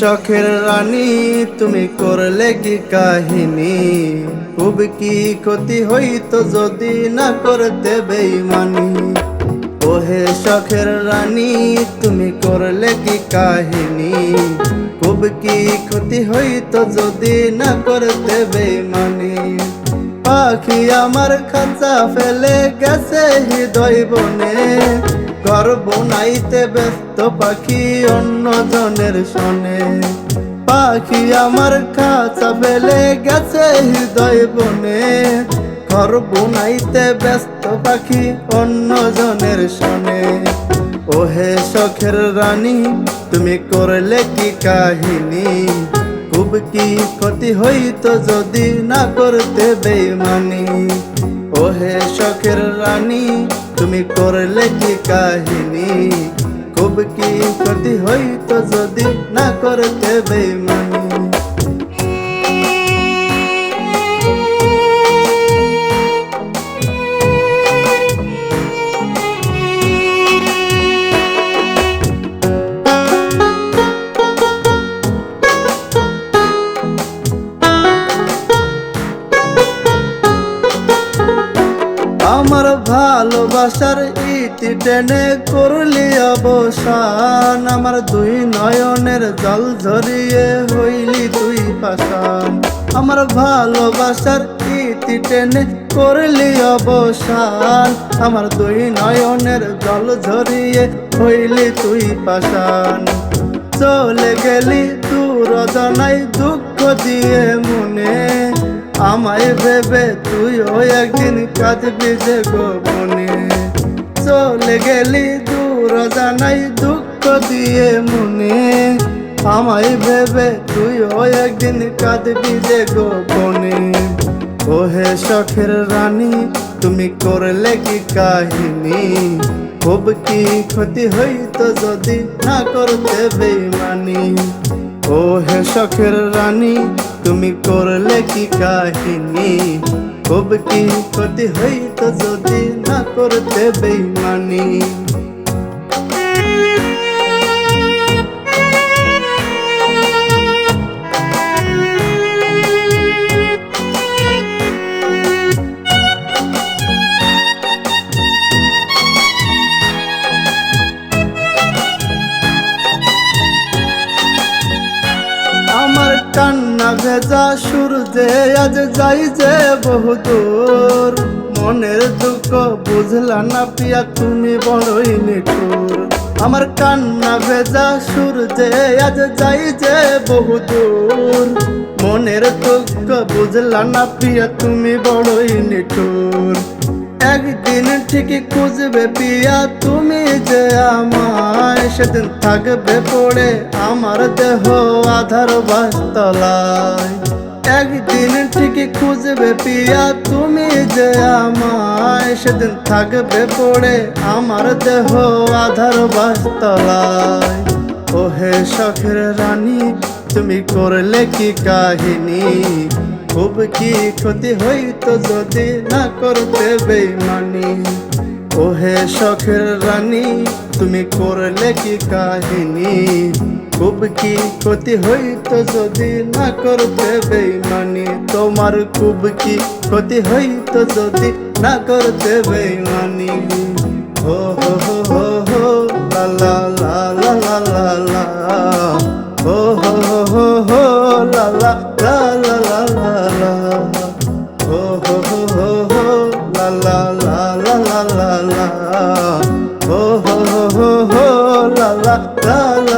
শখের রানী, তুমি করলে কি কাহিনী? খুব কি ক্ষতি হইতো যদি না করতে বেইমানি? ওহে শখের রানী, তুমি করলে কি কাহিনী? খুব কি ক্ষতি হইতো যদি না করতে বেইমানি? পাখি আমার খাঁচা ফেলে গেছে হৃদয় বনে। ঘর বোনাইতে ব্যস্ত পাখি অন্য জনের শোনে। পাখি আমার খাঁচা ফেলে গেছে হৃদয় বনে। ঘর বোনাইতে ব্যস্ত পাখি অন্য জনের শোনে। ওহে শখের রানী, তুমি করলে কি কাহিনী? খুব কি ক্ষতি হইত যদি না করতে বেমানি ওহে শখের রানী, তুমি করলে কি কাহিনী? খুব কি ক্ষতি হইত যদি না করতে বেমানি আমার ভালোবাসার ইতি টেনে করলি অবসান। আমার দুই নয়নের জল ঝরিয়ে হইলি তুই পাশান আমার ভালোবাসার ইতি টেনে করলি অবসান। আমার দুই নয়নের জল ঝরিয়ে হইলি তুই পাশান চলে গেলি দূর জানাই দুঃখ দিয়ে মনে। আমায় ভেবে তুই তুইও একদিন কাঁদবি যে গোপনে। চলে গেলি দূর জানাই দুঃখ দিয়ে মনে। আমায় ভেবে তুই তুইও একদিন কাঁদবি যে গোপনে। ওহে শখের রানী, তুমি করলে কি কাহিনী? খুব কি ক্ষতি হইতো যদি না করতে বেমানি শখের রানী তুমি করলে কি কাহিনী? খুব কি ক্ষতি হইতো যদি না করতে বেমানি ভেজা সূর্যে আজ যাই যে বহুদূর মনের দুঃখ বুঝলা না পিয়া, তুমি বড়ই নিঠুর। আমার কান্না ভেজা সূর্যে আজ যাই যে বহুদূর মনের দুঃখ বুঝলা না পিয়া, তুমি বড়ই নিঠুর। একদিন ঠিকই খুঁজবে পিয়া, তুমি যে আমায় সেদিন থাকবে পড়ে, আমার দেহ আধার বাস্তলায়। একদিন ঠিকই খুঁজবে পিয়া, তুমি যে আমায় সেদিন থাকবে পড়ে, আমার দেহ আধার বাস্তলায়। ওহে শখের রানী, তুমি করলে কি কাহিনী? খুব কি ক্ষতি হইতো যদি না করতে বেমানি ওহে শখের রানী, তুমি করলে কি কাহিনী? খুব কি ক্ষতি হইতো যদি না করতে বেমানি তোমার খুব কি ক্ষতি হইতো যদি না করতে বেমানি হো হো হো হো হো, লা লা লা লা লা লা লা। হো হো হো la la la la la la la ho ho ho ho ho la la la la la la la ho ho ho ho ho la la la la